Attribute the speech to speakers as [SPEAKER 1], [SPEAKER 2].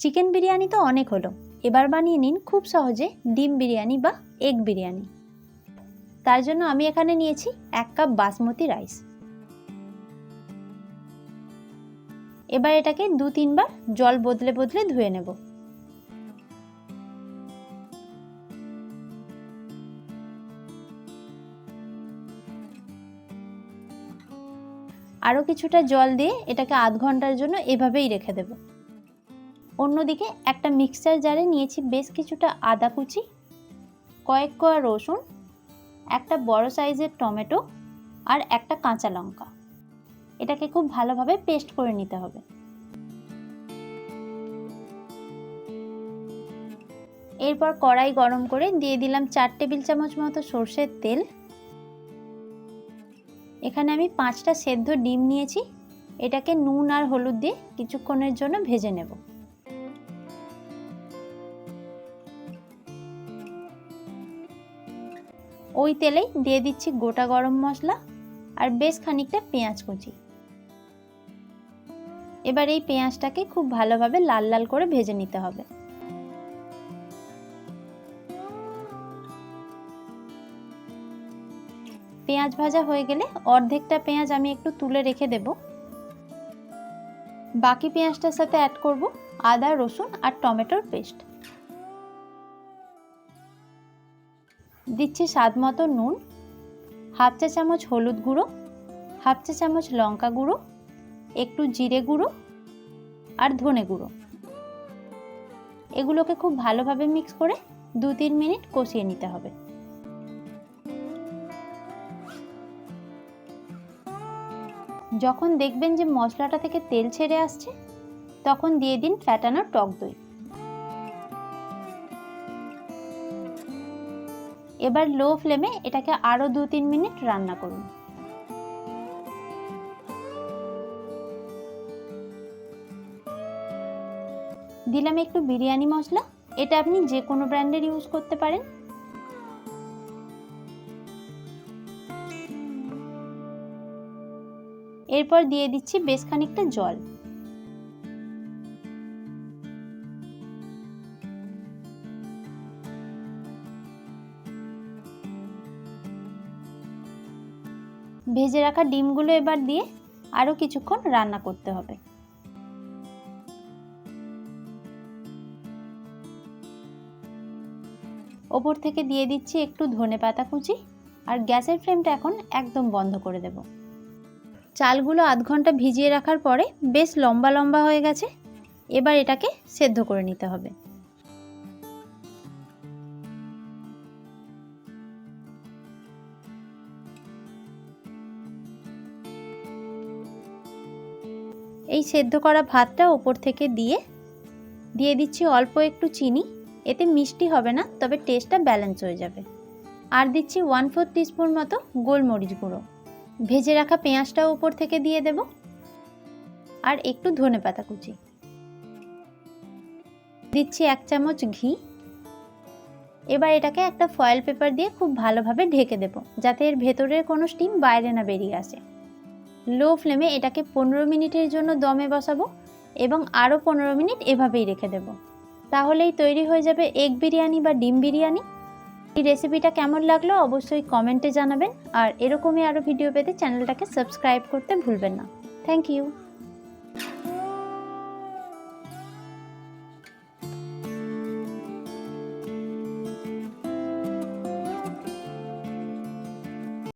[SPEAKER 1] Chicken biryani তো অনেক হলো। এবার বানিয়ে নিন খুব সহজে ডিম বিরিয়ানি বা এগ বিরিয়ানি। তার জন্য আমি এখানে নিয়েছি এক কাপ বাসমতি রাইস এবার এটাকে দু তিনবার জল বদলে বদলে ধুয়ে নেব। আরও কিছুটা জল দিয়ে এটাকে আধ ঘণ্টার জন্য এভাবেই রেখে দেব। অন্যদিকে একটা মিক্সচার জারে নিয়েছি বেশ কিছুটা আদা কুচি, কয়েক কোয়া রসুন, একটা বড় সাইজের টমেটো আর একটা কাঁচা লঙ্কা। এটাকে খুব ভালোভাবে পেস্ট করে নিতে হবে। এরপর কড়াই গরম করে দিয়ে দিলাম চার টেবিল চামচ মতো সর্ষের তেল। এখানে আমি পাঁচটা সেদ্ধ ডিম নিয়েছি। এটাকে নুন আর হলুদ দিয়ে কিছুক্ষণের জন্য ভেজে নেব। ওই তেলেই দিয়ে দিচ্ছি গোটা গরম মশলা আর বেশ খানিকটা পেঁয়াজ কুচি। এবার এই পেঁয়াজটাকে খুব ভালোভাবে লাল লাল করে ভেজে নিতে হবে। পেঁয়াজ ভাজা হয়ে গেলে অর্ধেকটা পেঁয়াজ আমি একটু তুলে রেখে দেব। বাকি পেঁয়াজটার সাথে অ্যাড করব আদা, রসুন আর টমেটোর পেস্ট দিচ্ছি স্বাদ মতো নুন, হাফ চা চামচ হলুদ গুঁড়ো, হাফ চা চামচ লঙ্কা গুঁড়ো, একটু জিরে গুঁড়ো আর ধনে গুঁড়ো। এগুলোকে খুব ভালোভাবে মিক্স করে দু তিন মিনিট কষিয়ে নিতে হবে। যখন দেখবেন যে মশলাটা থেকে তেল ছেড়ে আসছে, তখন দিয়ে দিন ফ্যাটানো টক দই। এবার লো ফ্লেমে এটাকে আরও দু তিন মিনিট রান্না করুন। দিলাম একটু বিরিয়ানি মশলা। এটা আপনি যে কোনো ব্র্যান্ডের ইউজ করতে পারেন। এরপর দিয়ে দিচ্ছি বেশ খানিকটা জল। ভেজে রাখা ডিমগুলো এবার দিয়ে আরও কিছুক্ষণ রান্না করতে হবে। ওপর থেকে দিয়ে দিচ্ছি একটু ধনে পাতা কুচি আর গ্যাসের ফ্লেমটা এখন একদম বন্ধ করে দেব। চালগুলো আধ ঘণ্টা ভিজিয়ে রাখার পরে বেশ লম্বা লম্বা হয়ে গেছে। এবার এটাকে সেদ্ধ করে নিতে হবে। এই সেদ্ধ করা ভাতটা ওপর থেকে দিয়ে দিয়ে দিচ্ছি অল্প একটু চিনি। এতে মিষ্টি হবে না, তবে টেস্টটা ব্যালেন্স হয়ে যাবে। আর দিচ্ছি ওয়ান ফোর টিস্পুন মতো গোলমরিচ গুঁড়ো। ভেজে রাখা পেঁয়াজটাও উপর থেকে দিয়ে দেব। আর একটু ধনে পাতা কুচি। দিচ্ছি এক চামচ ঘি। এবার এটাকে একটা ফয়েল পেপার দিয়ে খুব ভালোভাবে ঢেকে দেব, যাতে এর ভেতরের কোনো স্টিম বাইরে না বেরিয়ে আসে। লো ফ্লেমে এটাকে পনেরো মিনিটের জন্য দমে বসাবো এবং আরও পনেরো মিনিট এভাবেই রেখে দেব। তাহলেই তৈরি হয়ে যাবে এগ বিরিয়ানি বা ডিম বিরিয়ানি। এই রেসিপিটা কেমন লাগল অবশ্যই কমেন্টে জানাবেন আর এরকমই আরও ভিডিও পেতে চ্যানেলটাকে সাবস্ক্রাইব করতে ভুলবেন না। Thank you.